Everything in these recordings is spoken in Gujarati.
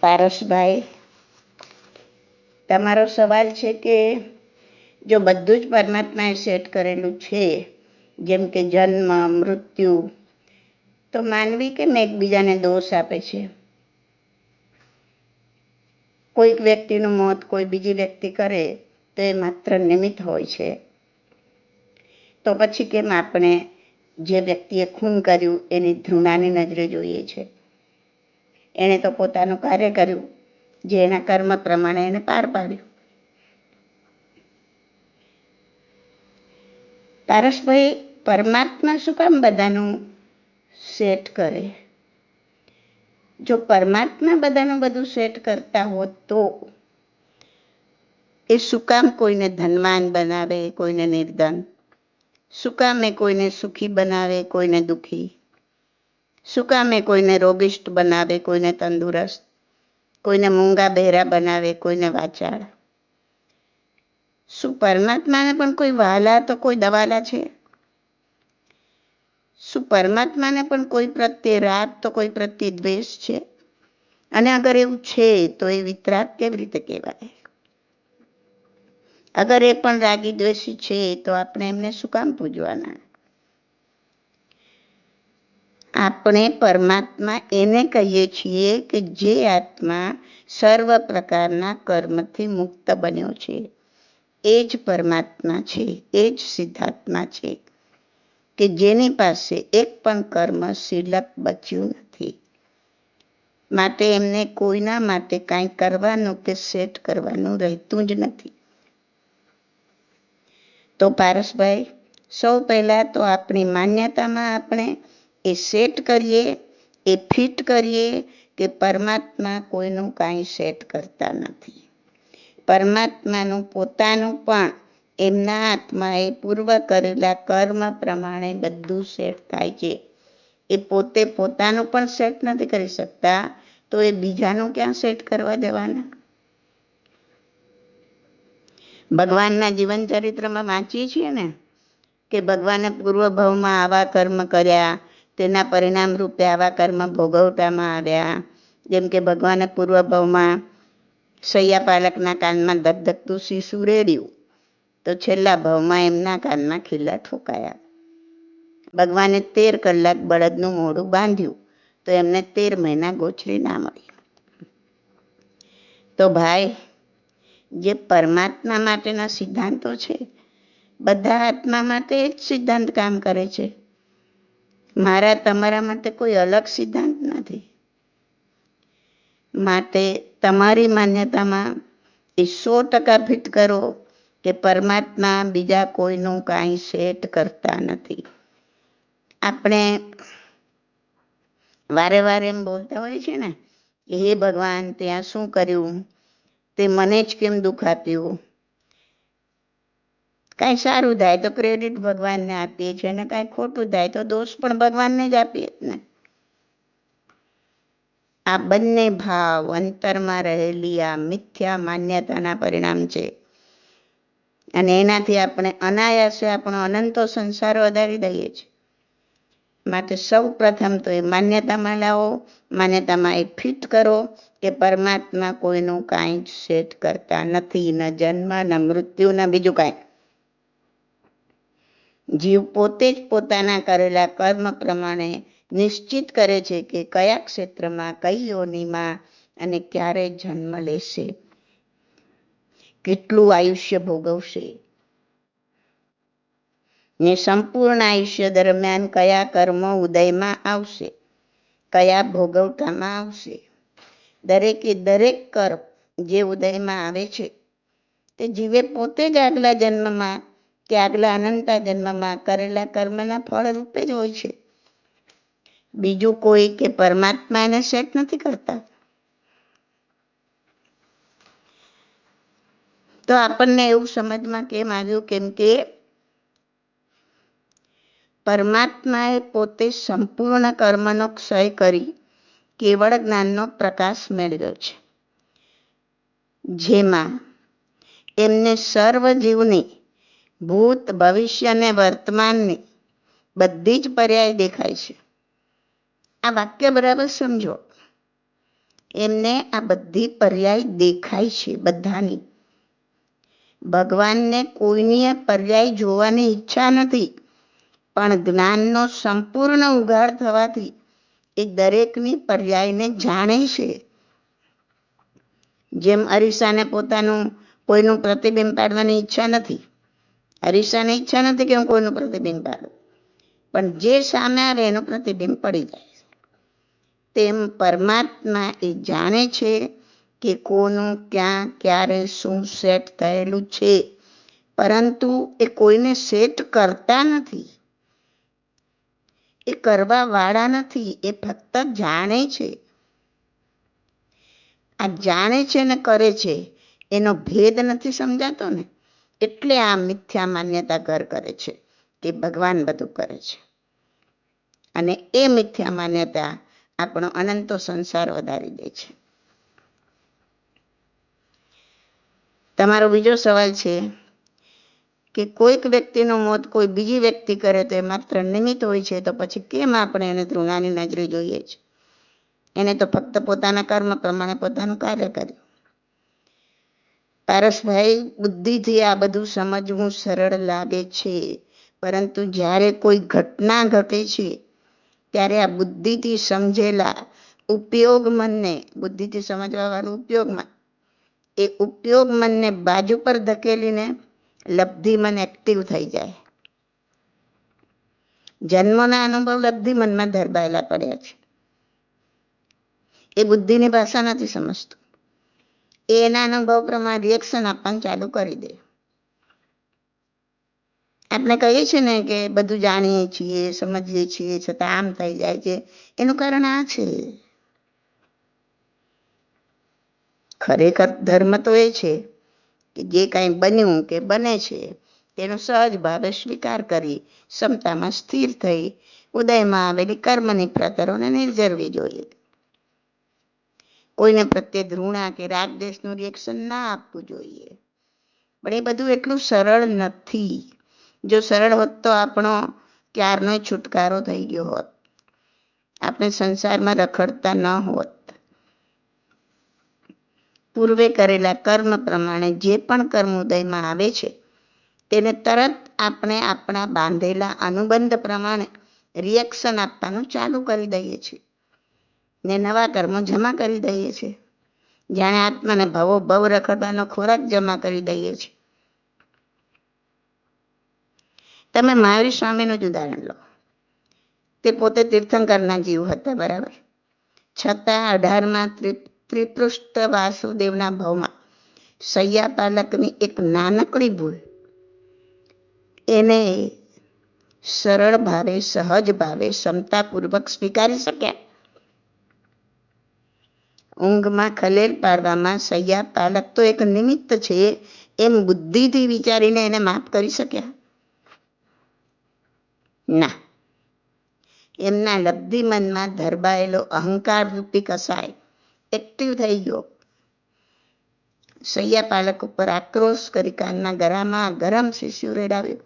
પારસભાઈ, તમારો સવાલ છે કે જો બધું જ પરમાત્માએ સેટ કરેલું છે, જેમ કે જન્મ, મૃત્યુ, તો માનવી કેમ એકબીજાને દોષ આપે છે? કોઈક વ્યક્તિનું મોત કોઈ બીજી વ્યક્તિ કરે, તો એ માત્ર નિમિત્ત હોય છે. તો પછી કેમ આપણે જે વ્યક્તિએ ખૂન કર્યું, એની ધૃણાની નજરે જોઈએ છે? એણે તો પોતાનું કાર્ય કર્યું, જે એના કર્મ પ્રમાણે એને પાર પાડ્યું. પારસભાઈ પરમાત્મા શું કામ બધાનું સેટ કરે? જો પરમાત્મા બધાનું બધું સેટ કરતા હોત તો એ શું કામ કોઈને ધનવાન બનાવે, કોઈને નિર્ધન? શું કામ એ કોઈને સુખી બનાવે, કોઈને દુખી? શું કામે કોઈને રોગિષ્ટ બનાવે, કોઈને તંદુરસ્ત, કોઈને મૂંગા બહેરા બનાવે, કોઈને વાચાળ? શું પરમાત્માને પણ કોઈ વાલા તો કોઈ દવાલા છે? શું પરમાત્માને પણ કોઈ પ્રત્યે રાગ તો કોઈ પ્રત્યે દ્વેષ છે? અને અગર એવું છે, તો એ વિતરાગ કેવી રીતે કહેવાય? અગર એ પણ રાગી દ્વેષી છે, તો આપણે એમને શું કામ પૂજવાના? આપણે પરમાત્મા એને કહીએ છીએ કે જે આત્મા સર્વ પ્રકારના કર્મથી મુક્ત બન્યો છે. એ જ પરમાત્મા છે, એ જ સિદ્ધાત્મા છે, કે જેની પાસે એક પણ કર્મ શિલક બચ્યું નથી. માટે એમને કોઈના માટે કાંઈ કરવાનું કે સેટ કરવાનું રહેતું જ નથી. તો પારસભાઈ, સૌ પહેલાં તો આપણી માન્યતામાં આપણે એ સેટ કરીએ, એ ફિટ કરીએ કે પરમાત્મા કોઈનું કાંઈ સેટ કરતા નથી. પરમાત્માનું પોતાનું પણ એમના આત્માએ પૂર્વ કરેલા કર્મ પ્રમાણે બધું સેટ થાય છે. એ પોતે પોતાનું પણ સેટ નથી કરી શકતા, તો એ બીજાનું ક્યાં સેટ કરવા જવાના? ભગવાનના જીવન ચરિત્રમાં વાંચીએ છીએ ને કે ભગવાને પૂર્વ ભાવમાં આવા કર્મ કર્યા તેના પરિણામ રૂપે આવા કર્મ ભોગવટામાં આવ્યા. જેમ કે ભગવાને પૂર્વ ભાવમાં સૈયા પાલકના કાનમાં ધગધગતું શિશુ રેડ્યું. તો છેલ્લા ભાવમાં એમના કાનમાં ખીલા ઠોકાયા. ભગવાને તેર કલાક બળદનું મોઢું બાંધ્યું. તો એમને તેર મહિના ગોછરી ના મળી. તો ભાઈ, જે પરમાત્મા માટેના સિદ્ધાંતો છે, બધા આત્મા માટે જ સિદ્ધાંત કામ કરે છે. મારા, તમારા માટે કોઈ અલગ સિદ્ધાંત નથી. માટે તમારી માન્યતામાં એ સો ટકા ફિટ કરો કે પરમાત્મા બીજા કોઈનું કાંઈ સેટ કરતા નથી. આપણે વારે વારે એમ બોલતા હોય છે ને, કે હે ભગવાન, ત્યાં શું કર્યું? તે મને જ કેમ દુઃખ આપ્યું? કાંઈ સારું થાય તો ક્રેડિટ ભગવાનને આપીએ છીએ અને કાંઈ ખોટું થાય તો દોષ પણ ભગવાનને જ આપીએ ને. આ બંને ભાવ અંતરમાં રહેલી આ મિથ્યા માન્યતાના પરિણામ છે. અને એનાથી આપણે અનાયાસે આપણો અનંતો સંસાર વધારી દઈએ છીએ. માટે સૌ પ્રથમ તો એ માન્યતામાં લાવો, માન્યતામાં એ ફિટ કરો કે પરમાત્મા કોઈનું કાંઈ જ સેટ કરતા નથી, ન જન્મ, ન મૃત્યુ, ન બીજું કાંઈ. જીવ પોતે જ પોતાના કરેલા કર્મ પ્રમાણે નિશ્ચિત કરે છે કે કયા ક્ષેત્રમાં કઈ યોનિમાં અને ક્યારે જન્મ લેશે. કેટલું આયુષ્ય ભોગવશે? ને સંપૂર્ણ આયુષ્ય દરમિયાન કયા કર્મો ઉદયમાં આવશે? કયા ભોગવતામાં આવશે? દરેકે દરેક કર્મ જે ઉદયમાં આવે છે તે જીવે પોતે જ આગલા જન્મમાં કે આગલા અનંતા જન્મમાં કરેલા કર્મના ફળ રૂપે જ હોય છે. બીજું કોઈ કે પરમાત્મા એને સેટ નથી કરતા. તો આપણને એવું સમજમાં કેમ આવ્યું? કેમ કે પરમાત્માએ પોતે સંપૂર્ણ કર્મનો ક્ષય કરી કેવળ જ્ઞાનનો પ્રકાશ મેળવ્યો છે. જેમાં એમને સર્વ જીવની ભૂત, ભવિષ્ય અને વર્તમાનની બધી જ પર્યાય દેખાય છે. આ વાક્ય બરાબર સમજો. એમને આ બધી પર્યાય દેખાય છે બધાની. ભગવાનને કોઈની પર્યાય જોવાની ઈચ્છા નથી, પણ જ્ઞાનનો સંપૂર્ણ ઉઘાડ થવાથી એ દરેકની પર્યાયને જાણે છે. જેમ અરીસાને પોતાનું કોઈનું પ્રતિબિંબ પાડવાની ઈચ્છા નથી અરીસાને ઈચ્છા નથી કે હું કોઈનું પ્રતિબિંબ પાડું. પણ જે સામે આવે એનું પ્રતિબિંબ પડી જાય તેમ પરમાત્મા એ જાણે છે કે કોનું ક્યાં, ક્યારે, શું સેટ થયેલું છે. પરંતુ એ કોઈને સેટ કરતા નથી. એ કરવા વાળા નથી, એ ફક્ત જાણે છે. આ જાણે છે ને કરે છે, એનો ભેદ નથી સમજાતો ને? એટલે આ મિથ્યા માન્યતા ઘર કરે છે કે ભગવાન બધું કરે છે. અને એ મિથ્યા માન્યતા આપણો અનંતો સંસાર વધારી દે છે. તમારો બીજો સવાલ છે કે કોઈક વ્યક્તિનું મોત કોઈ બીજી વ્યક્તિ કરે તો એ માત્ર નિમિત્ત હોય છે તો પછી કેમ આપણે એને તૃણાની નજરે જોઈએ છે? એને તો ફક્ત પોતાના કર્મ પ્રમાણે પોતાનું કાર્ય કર્યું. પારસભાઈ, બુદ્ધિથી આ બધું સમજવું સરળ લાગે છે. પરંતુ જ્યારે કોઈ ઘટના ઘટે છે, ત્યારે આ બુદ્ધિથી સમજેલા ઉપયોગ મનને, બુદ્ધિથી સમજવાવાળું ઉપયોગમાં એ ઉપયોગ મનને બાજુ પર ધકેલીને લબ્ધિ મન એક્ટિવ થઈ જાય. જન્મના અનુભવ લબ્ધિ મનમાં ધરબાયેલા પડ્યા છે. એ બુદ્ધિની ભાષા નથી સમજતું. એ એના અનુભવ પ્રમાણે રિએક્શન આપવાનું ચાલુ કરી દે. આપણે કહીએ છીએ ને કે બધું જાણીએ છીએ, સમજીએ છીએ, છતાં આમ થઈ જાય છે. એનું કારણ આ છે. ખરેખર ધર્મ તો એ છે કે જે કાંઈ બન્યું કે બને છે, તેનો સહજ ભાવે સ્વીકાર કરી ક્ષમતામાં સ્થિર થઈ ઉદયમાં આવેલી કર્મની પ્રતરોને નિર્જરવી જોઈએ. કોઈને પ્રત્યે ધૃણા કે રાગ દેશનું રિએક્શન ના આપવું જોઈએ. પણ એ બધું એટલું સરળ નથી. જો સરળ હોત તો આપણો ક્યારનો છુટકારો થઈ ગયો હોત. આપણે સંસારમાં રખડતા ન હોત. પૂર્વે કરેલા કર્મ પ્રમાણે જે પણ કર્મ ઉદયમાં આવે છે, તેને તરત આપણે આપણા બાંધેલા અનુબંધ પ્રમાણે રિએક્શન આપવાનું ચાલુ કરી દઈએ છીએ. ને નવા કર્મો જમા કરી દઈએ છીએ જાણે આત્માને ભવો ભવ રખડવાનો ખોરાક જમા કરી દઈએ છીએ તમે મહાવીર સ્વામીનું જ ઉદાહરણ લો. તે પોતે તીર્થંકરના જીવ હતા, બરાબર? છતાં અઢારમાં ત્રિપૃષ્ઠ વાસુદેવના ભાવમાં સૈયા પાલકની એક નાનકડી ભૂલ. એને સરળ ભાવે, સહજ ભાવે, ક્ષમતાપૂર્વક સ્વીકારી શક્યા. ઊંઘમાં ખલેલ પાડવામાં સૈયા પાલક તો એક નિમિત્ત છે. એમ બુદ્ધિથી વિચારીને એને માફ કરી શક્યા. ના. એમના લબ્ધિ મનમાં ધરબાયેલો અહંકાર રૂપી કસાય એક્ટિવ થઈ ગયો. સૈયા પાલક ઉપર આક્રોશ કરી કાનના ગરામાં ગરમ શિશુ રેડાવ્યો.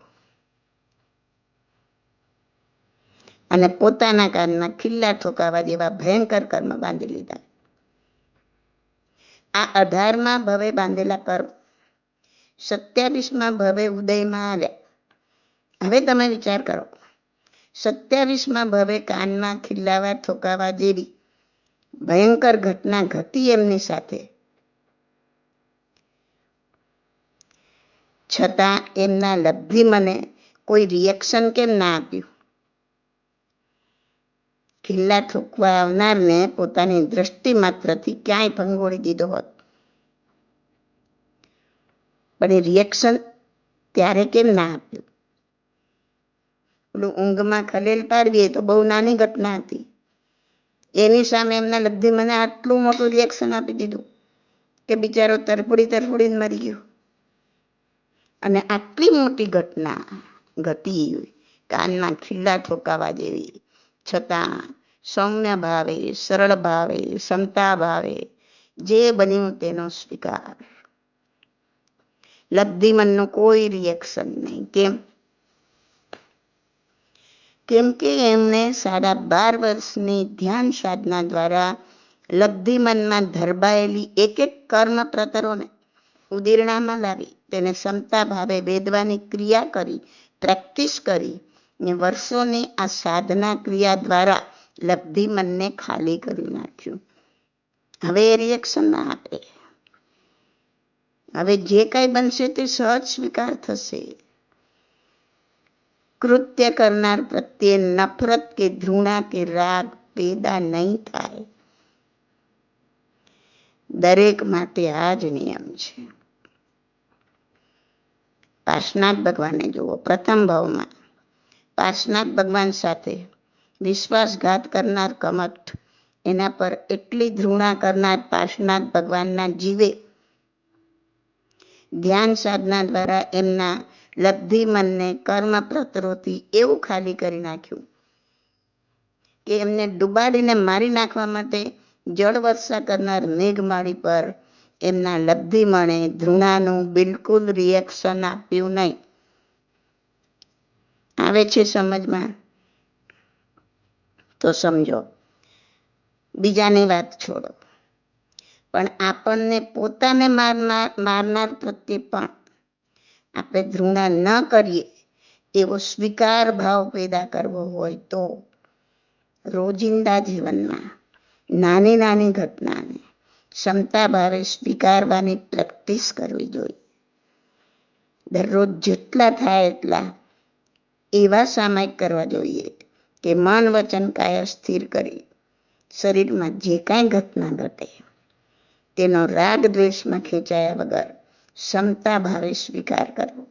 અને પોતાના કાનના ખિલ્લા ઠોકાવા જેવા ભયંકર કર્મ બાંધી લીધા. આ અઢારમાં ભવે બાંધેલા કર્મ સત્યાવીસમાં ભવે ઉદયમાં આવ્યા. હવે તમે વિચાર કરો. સત્યાવીસમાં ભવે કાનમાં ખિલ્લાવા ઠોકાવા જેવી ભયંકર ઘટના ઘટી એમની સાથે. છતાં એમના લબ્ધિ મને કોઈ રિએક્શન કેમ ના આપ્યું? ખિલ્લા ઠોકવા આવનારને પોતાની દ્રષ્ટિ માત્રથી ક્યાંય ભંગોળી દીધો હોત. પણ એ રિએક્શન ત્યારે કેમ ના આપ્યું? પેલું ઊંઘમાં ખલેલ પાડવીએ તો બહુ નાની ઘટના હતી. એની સામે એમના લબ્ધિ મને આટલું મોટું રિએક્શન આપી દીધું કે બિચારો તરફડી તરફડીને મરી ગયો. અને આટલી મોટી ઘટના ઘટી કાનમાં ખીલ્લા ઠોકાવા જેવી. છતાં સૌમ્ય ભાવે, સરળ ભાવે સમતા ભાવે જે બન્યું તેનો સ્વીકાર. લબ્ધિ મનનું કોઈ રિએક્શન નહીં. કેમ? કેમ કે એમને સાડા બાર વર્ષની ધ્યાન સાધના દ્વારા લબ્ધિ મનમાં ધરબાયેલી એક એક કર્મ પ્રતરોને ઉદીરણામાં લાવી તેને ક્ષમતા ભાવે વેદવાની ક્રિયા કરી, પ્રેક્ટિસ કરી વર્ષોની આ સાધના ક્રિયા દ્વારા લબ્ધિ મનને ખાલી કરી નાખ્યું. હવે એ રિએક્શન ના આપે. હવે જે કાંઈ બનશે તે સહજ સ્વીકાર થશે. કૃત્ય કરનાર પ્રત્યે નફરત કે ધૃણા કે રાગ પેદા નહીં થાય. દરેક માટે આ જ નિયમ છે. પાર્શનાથ ભગવાનને જુઓ, પ્રથમ ભાવમાં પાર્શનાથ ભગવાન સાથે વિશ્વાસઘાત કરનાર કમઠ એના પર એટલી ધૃણા કરનાર પાર્શનાથ ભગવાનના જીવે. ધ્યાન સાધના દ્વારા એમના લબ્ધિ મનને કર્મ પ્રતરોથી એવું ખાલી કરી નાખ્યું કે એમને ડુબાડીને મારી નાખવા માટે જળ વર્ષા કરનાર મેઘમાળી પર એમના લબ્ધિ મણે ધૃણાનું બિલકુલ રિએક્શન આપ્યું નહીં. આવે છે સમજમાં? તો સમજો. બીજાની વાત છોડો. પણ આપણને પોતાને મારનાર મારનાર પ્રત્યે પણ આપણે ઘૃણા ન કરીએ એવો સ્વીકાર ભાવ પેદા કરવો હોય તો રોજિંદા જીવનમાં નાની નાની ઘટનાને ક્ષમતા ભાવે સ્વીકારવાની પ્રેક્ટિસ કરવી જોઈએ. દરરોજ જેટલા થાય એટલા એવા સામાયિક કરવા જોઈએ કે મન વચન કાયા સ્થિર કરી શરીરમાં જે કાંઈ ઘટના ઘટે, તેનો રાગ દ્વેષમાં ખેંચાયા વગર ક્ષમતા ભાવે સ્વીકાર કરવો.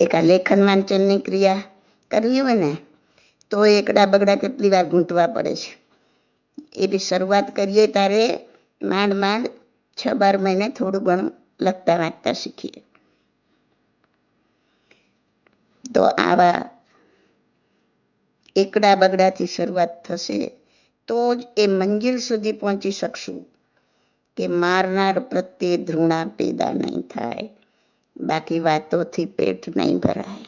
એક આ લેખન વાંચનની ક્રિયા કરવી હોય ને, તો એકડા બગડા કેટલી વાર ગૂંટવા પડે છે. એની શરૂઆત કરીએ ત્યારે માંડ માંડ છ બાર મહિને થોડું ઘણું લખતા વાંચતા શીખીએ. તો આવા એકડા બગડાથી શરૂઆત થશે, તો જ એ મંજિલ સુધી પહોંચી શકશું કે મારનાર પ્રત્યે ધૃણા પેદા નહીં થાય. બાકી વાતોથી પેટ નહીં ભરાય.